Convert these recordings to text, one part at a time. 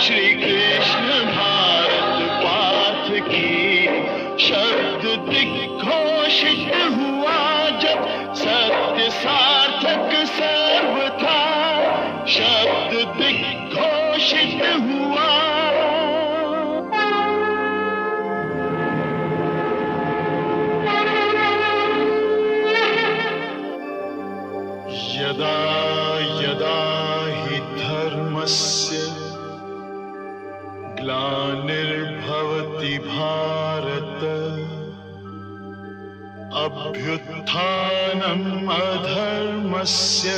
Shri Krishna अभ्युत्थानम् अधर्मस्य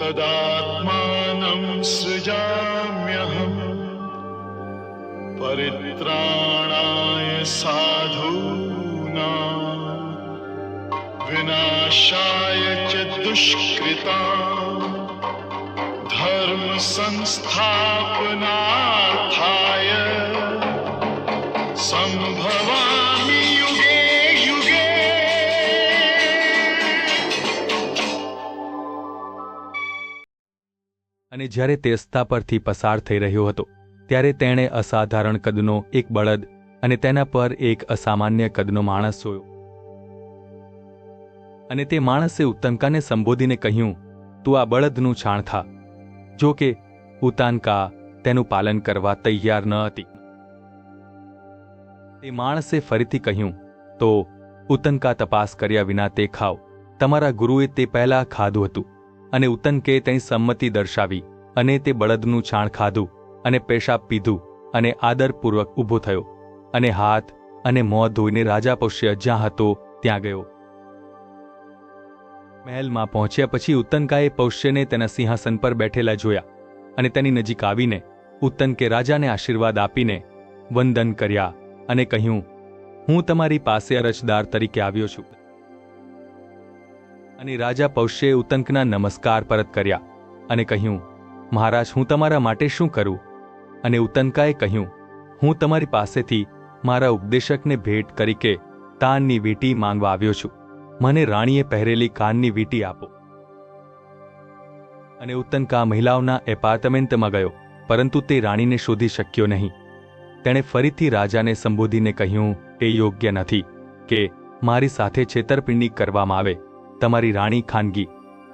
तदात्मानं सृजाम्यहम् परित्राणाय साधूनाम् विनाशाय च दुष्कृता धर्म અને જ્યારે તે રસ્તા પરથી પસાર થઈ રહ્યો હતો, ત્યારે તેણે અસાધારણ કદનો એક બળદ અને તેના પર એક અસામાન્ય કદનો માણસ જોયો. અને તે માણસે ઉત્તંકાને સંબોધીને કહ્યું, તું આ બળદનું છાણ થા, જો કે ઉતાનકા તેનું પાલન કરવા તૈયાર ન હતી. તે માણસે ફરીથી કહ્યું, તો ઉતનકા તપાસ કર્યા વિના તે ખાઓ. તમારા ગુરુએ તે પહેલા ખાધું હતું. અને ઉતનકે તેની સંમતિ દર્શાવી અને તે બળદનું છાણ ખાધું અને પેશાબ પીધું અને આદરપૂર્વક ઊભો થયો અને હાથ અને મોં ધોઈને રાજા પોષ્ય જ્યાં હતો ત્યાં ગયો. મહેલમાં પહોંચ્યા પછી ઉત્તનકાએ પૌષ્યને તેના સિંહાસન પર બેઠેલા જોયા અને તેની નજીક આવીને ઉત્તનકે રાજાને આશીર્વાદ આપીને વંદન કર્યા અને કહ્યું, હું તમારી પાસે અરજદાર તરીકે આવ્યો છું. અને રાજા પૌષ્યે ઉતંકના નમસ્કાર પરત કર્યા અને કહ્યું, મહારાજ, હું તમારા માટે શું કરું? અને ઉતંકાએ કહ્યું, હું તમારી પાસેથી મારા ઉપદેશકને ભેટ તરીકે તાનની વીંટી માંગવા આવ્યો છું. મને રાણીએ પહેરેલી કાનની વીંટી આપો. અને ઉતંકા મહિલાઓના એપાર્ટમેન્ટમાં ગયો, પરંતુ તે રાણીને શોધી શક્યો નહીં. તેણે ફરીથી રાજાને સંબોધીને કહ્યું, એ યોગ્ય નથી કે મારી સાથે છેતરપિંડી કરવામાં આવે. તમારી રાણી ખાનગી.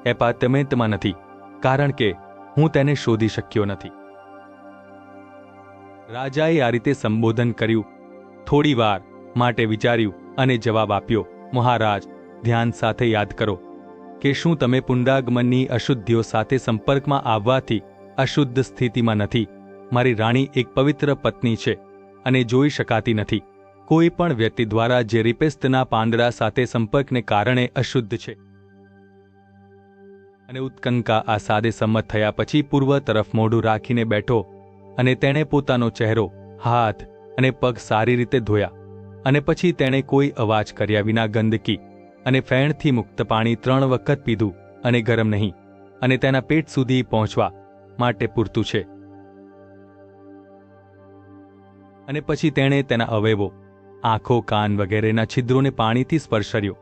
એપાર્ટમેન્ટમાં નથી, કારણ કે હું તેને શોધી શક્યો નથી. રાજાએ આ રીતે સંબોધન કર્યું. થોડી વાર માટે વિચાર્યું અને જવાબ આપ્યો, મહારાજ, ધ્યાન સાથે યાદ કરો કે શું તમે પુનરાગમનની અશુદ્ધિઓ સાથે સંપર્કમાં આવવાથી અશુદ્ધ સ્થિતિમાં નથી. મારી રાણી એક પવિત્ર પત્ની છે અને જોઈ શકાતી નથી. કોઈ પણ વ્યક્તિ દ્વારા જે રિપેસ્ટના પાંદડા સાથે સંપર્કને કારણે અશુદ્ધ છે. અને ઉત્કંકા આ સાદે સંમત થયા પછી પૂર્વ તરફ મોઢું રાખીને બેઠો અને તેણે પોતાનો ચહેરો, હાથ અને પગ સારી રીતે ધોયા અને પછી તેણે કોઈ અવાજ કર્યા વિના ગંદકી અને ફેણથી મુક્ત પાણી ત્રણ વખત પીધું અને ગરમ નહીં અને તેના પેટ સુધી પહોંચવા માટે પૂરતું છે. અને પછી તેણે તેના અવયવો આંખો કાન વગેરેના છિદ્રોને પાણીથી સ્પર્શર્યો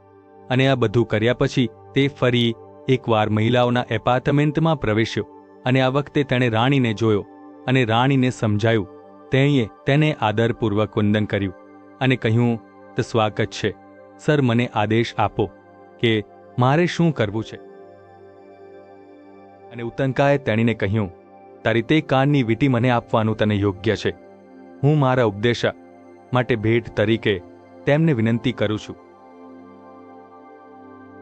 અને આ બધું કર્યા પછી તે ફરી એકવાર મહિલાઓના એપાર્ટમેન્ટમાં પ્રવેશ્યો અને આ વખતે તેણે રાણીને જોયો અને રાણીને સમજાયું, તેણીએ તેને આદરપૂર્વક વંદન કર્યું અને કહ્યું, તો સ્વાગત છે. સર, મને આદેશ આપો કે મારે શું કરવું છે. અને ઉતંકાએ તેણીને કહ્યું, તારી તે કાનની વીટી મને આપવાનું તને યોગ્ય છે. હું મારા ઉપદેશ માટે ભેટ તરીકે તેમને વિનંતી કરું છું.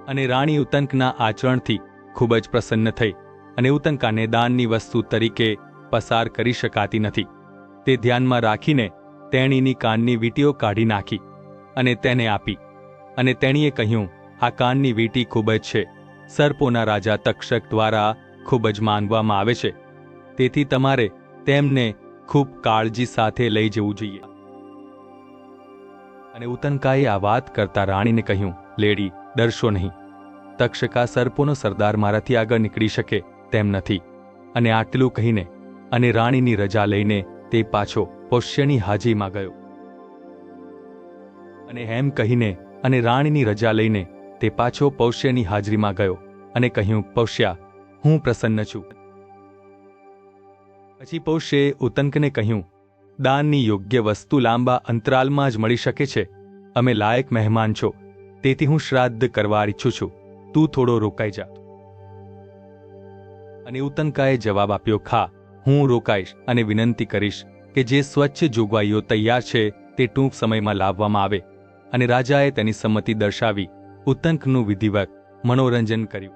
અને રાણી ઉતંકના આચરણથી ખૂબ જ પ્રસન્ન થઈ અને ઉતંકાને દાનની વસ્તુ તરીકે પસાર કરી શકાતી નથી. તે ધ્યાનમાં રાખીને તેણીની કાનની વીંટીઓ કાઢી નાખી અને તેને આપી અને તેણીએ કહ્યું, આ કાનની વીંટી ખૂબ જ છે. સર્પોના રાજા તક્ષક દ્વારા ખૂબ જ માનવામાં આવે છે. તેથી તમારે તેમને ખૂબ કાળજી સાથે લઈ જવું જોઈએ. અને ઉતનકાએ આ વાત કરતા રાણીને કહ્યું, લેડી, ડરશો નહીં. તક્ષકા સર્પોનો સરદાર મારાથી આગળ નીકળી શકે તેમ નથી. અને આટલું કહીને અને રાણીની રજા લઈને તે પાછો પૌષ્યની હાજીમાં ગયો. અને એમ કહીને અને રાણીની રજા લઈને તે પાછો પૌષ્યની હાજરીમાં ગયો અને કહ્યું, પૌષ્યા, હું પ્રસન્ન છું. પછી પૌષ્યે ઉતંકને કહ્યું દાનની યોગ્ય વસ્તુ લાંબા અંતરાલમાં જ મળી શકે છે. અમે લાયક મહેમાન છો. તેથી હું શ્રાદ્ધ કરવા ઈચ્છું છું. તું થોડો રોકાઈ જા. અને ઉતંકાએ જવાબ આપ્યો, ખા, હું રોકાઈશ અને વિનંતી કરીશ કે જે સ્વચ્છ જોગવાઈઓ તૈયાર છે તે ટૂંક સમયમાં લાવવામાં આવે. અને રાજાએ તેની સંમતિ દર્શાવી ઉતંકનું વિધિવત મનોરંજન કર્યું.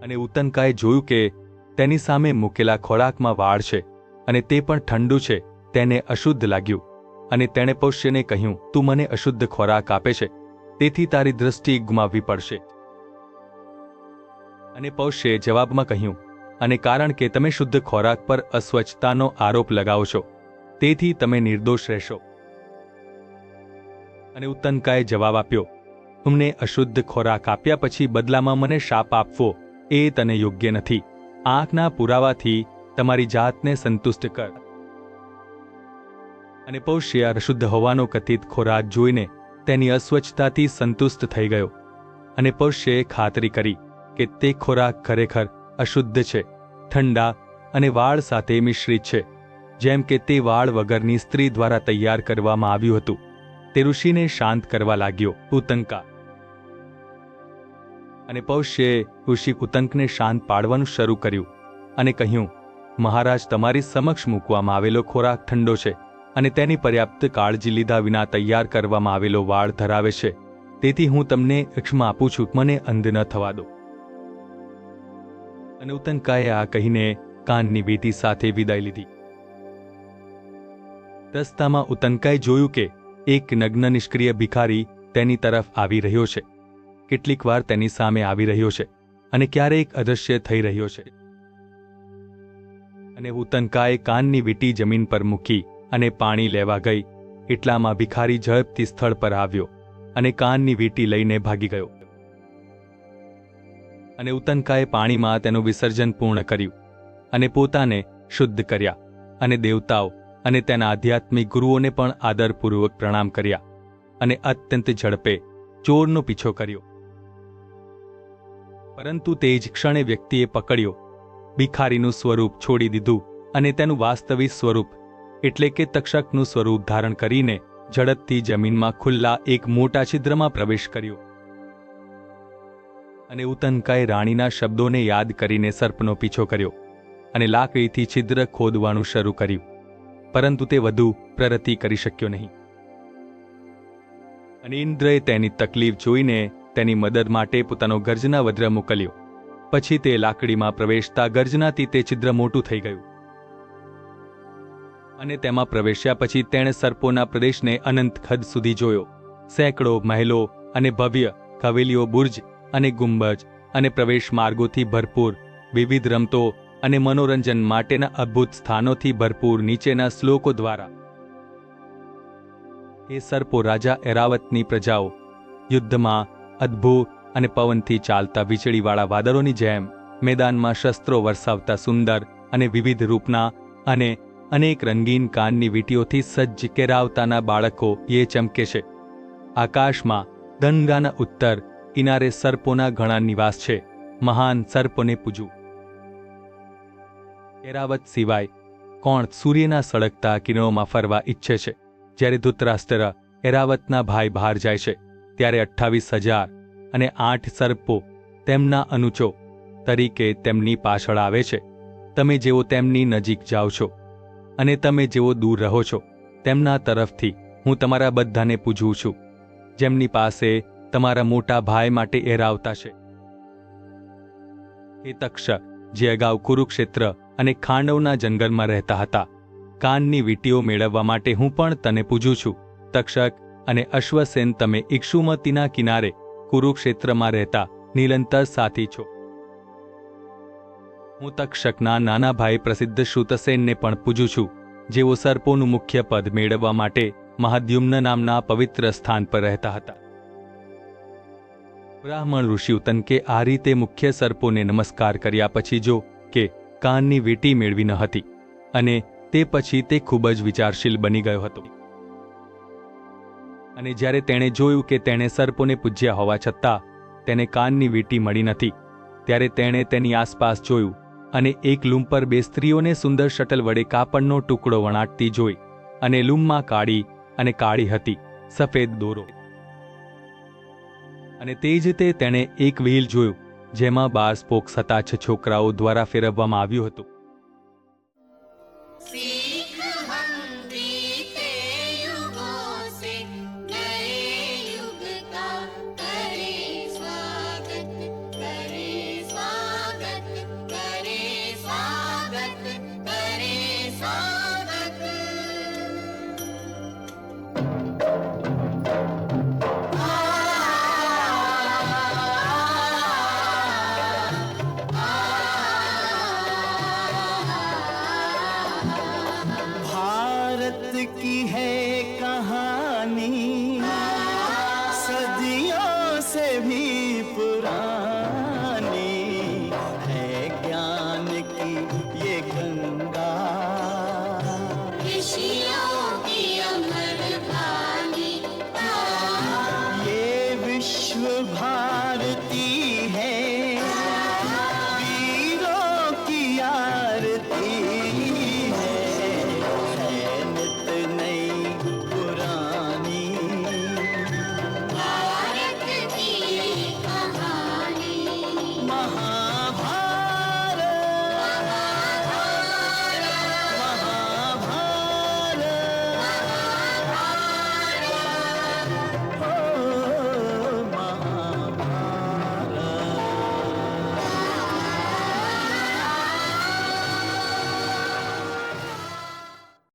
અને ઉતંકાએ જોયું કે તેની સામે મૂકેલા ખોરાકમાં વાળ છે. અને તે પણ ઠંડુ છે, તેને અશુદ્ધ લાગ્યું. અને તેણે પૌષ્યને કહ્યું, તું મને અશુદ્ધ ખોરાક આપે છે, તેથી તારી દ્રષ્ટિ ગુમાવવી પડશે. અને પૌષ્યે જવાબમાં કહ્યું, અને કારણ કે તમે શુદ્ધ ખોરાક પર અસ્વચ્છતાનો આરોપ લગાવો છો, તેથી તમે નિર્દોષ રહેશો. અને ઉત્તનકાએ જવાબ આપ્યો, અમને અશુદ્ધ ખોરાક આપ્યા પછી બદલામાં મને શાપ આપવો એ તને યોગ્ય નથી. આંખના પુરાવાથી તમારી જાતને સંતુષ્ટ કર. અને પૌષ્ય અશુદ્ધ હોવાનો કથિત ખોરાક જોઈને તેની અસ્વચ્છતાથી સંતુષ્ટ થઈ ગયો. અને પૌષ્યએ ખાતરી કરી કે તે ખોરાક ખરેખર અશુદ્ધ છે, ઠંડા અને વાળ સાથે મિશ્રિત છે, જેમ કે તે વાળ વગરની સ્ત્રી દ્વારા તૈયાર કરવામાં આવ્યું હતું. તે ઋષિને શાંત કરવા લાગ્યો, ઉતંકા. અને પૌષ્યએ ઋષિ ઉતંકને શાંત પાડવાનું શરૂ કર્યું અને કહ્યું મહારાજ તમારી સમક્ષ મૂકવામાં આવેલો ખોરાક ઠંડો છે અને તેની પર્યાપ્ત કાળજી લીધા વિના તૈયાર કરવામાં આવેલો વાળ ધરાવે છે. તેથી હું તમને ક્ષમા આપું છું. મને અંધ ન થવા દો. અને ઉતંકાએ આ કહીને કાનની વીટી સાથે વિદાય લીધી. રસ્તામાં ઉતંકાએ જોયું કે એક નગ્ન નિષ્ક્રિય ભિખારી તેની તરફ આવી રહ્યો છે. કેટલીક વાર તેની સામે આવી રહ્યો છે અને ક્યારેક અદૃશ્ય થઈ રહ્યો છે. અને ઉતનકાએ કાનની વીંટી જમીન પર મૂકી અને પાણી લેવા ગઈ. એટલામાં ભિખારી ઝડપથી સ્થળ પર આવ્યો અને કાનની વીંટી લઈને ભાગી ગયો. અને ઉતનકાએ પાણીમાં તેનું વિસર્જન પૂર્ણ કર્યું અને પોતાને શુદ્ધ કર્યા અને દેવતાઓ અને તેના આધ્યાત્મિક ગુરુઓને પણ આદરપૂર્વક પ્રણામ કર્યા અને અત્યંત ઝડપે ચોરનો પીછો કર્યો. પરંતુ તે જ ક્ષણે વ્યક્તિએ પકડ્યો ભિખારીનું સ્વરૂપ છોડી દીધું અને તેનું વાસ્તવિક સ્વરૂપ, એટલે કે તક્ષકનું સ્વરૂપ ધારણ કરીને ઝડપથી જમીનમાં ખુલ્લા એક મોટા છિદ્રમાં પ્રવેશ કર્યો. અને ઉતનકાએ રાણીના શબ્દોને યાદ કરીને સર્પનો પીછો કર્યો અને લાકડીથી છિદ્ર ખોદવાનું શરૂ કર્યું. પરંતુ તે વધુ પ્રગતિ કરી શક્યો નહીં. અને ઇન્દ્રએ તેની તકલીફ જોઈને તેની મદદ માટે પોતાનો ગર્જના વદ્ર મોકલ્યો. પછી તે લાકડીમાં પ્રવેશતા ગર્જનાથી તે છિદ્ર મોટું થઈ ગયું. અને તેમાં પ્રવેશ્યા પછી તેણે સર્પોના પ્રદેશને અનંત ખદ સુધી જોયો. સેંકડો, મહેલો અને ભવ્ય કવેલીઓ બુર્જ અને ગુંબજ અને પ્રવેશ માર્ગોથી ભરપૂર વિવિધ રમતો અને મનોરંજન માટેના અદ્ભુત સ્થાનોથી ભરપૂર નીચેના શ્લોકો દ્વારા. એ સર્પો રાજા એરાવતની પ્રજાઓ, યુદ્ધમાં અદ્ભુત અને પવનથી ચાલતા વીજળીવાળા વાદળોની જેમ મેદાનમાં શસ્ત્રો વરસાવતા સુંદર અને વિવિધ રૂપના અને અનેક રંગીન કાનની વીંટીઓથી સજ્જ કેરાવતાના બાળકો એ ચમકે છે. આકાશમાં દનગાના ઉત્તર, કિનારે સર્પોના ઘણા નિવાસ છે. મહાન સર્પોને પૂજવું. એરાવત સિવાય કોણ સૂર્યના સળગતા કિરણોમાં ફરવા ઈચ્છે છે? જ્યારે ધૂતરાષ્ટ્ર એરાવતના ભાઈ બહાર જાય છે, ત્યારે અઠ્ઠાવીસ હજાર અને આઠ સર્પો તેમના અનુચો તરીકે તેમની પાછળ આવે છે. તમે જેઓ તેમની નજીક જાઓ છો અને તમે જેઓ દૂર રહો છો, તેમના તરફથી હું તમારા બધાને પૂજું છું, જેમની પાસે તમારા મોટા ભાઈ માટે એરાવતા છે. એ તક્ષક જે અગાઉ કુરુક્ષેત્ર અને ખાંડવના જંગલમાં રહેતા હતા, કાનની વીંટીઓ મેળવવા માટે હું પણ તને પૂજું છું. તક્ષક અને અશ્વસેન, તમે ઇક્ષુમતીના કિનારે કુરુક્ષેત્રમાં રહેતા નીલંતર સાથી છો. હું તક્ષકના નાના ભાઈ પ્રસિદ્ધ શ્રુતસેનને પણ પૂજું છું, જેઓ સર્પોનું મુખ્ય પદ મેળવવા માટે મહાદ્યુમ્ન નામના પવિત્ર સ્થાન પર રહેતા હતા. બ્રાહ્મણ ઋષિ ઉતનકે આ રીતે મુખ્ય સર્પોને નમસ્કાર કર્યા પછી જો કે કાનની વીંટી મેળવી ન હતી અને તે પછી તે ખૂબ જ વિચારશીલ બની ગયો હતો. અને જ્યારે તેણે જોયું કે તેણે સર્પોને પૂજ્યા હોવા છતાં, તેને કાનની વીંટી મળી નથી, ત્યારે તેણે તેની આસપાસ જોયું અને એક લૂમ પર બે સ્ત્રીઓને સુંદર શટલ વડે કાપડનો ટુકડો વણાટતી જોઈ અને લૂમમાં કાળી અને કાળી હતી, સફેદ દોરો. અને તે જ તે તેણે એક વ્હીલ જોયું, જેમાં બાર સ્પોક્સ હતા છ છોકરાઓ દ્વારા ફેરવવામાં આવ્યું હતું.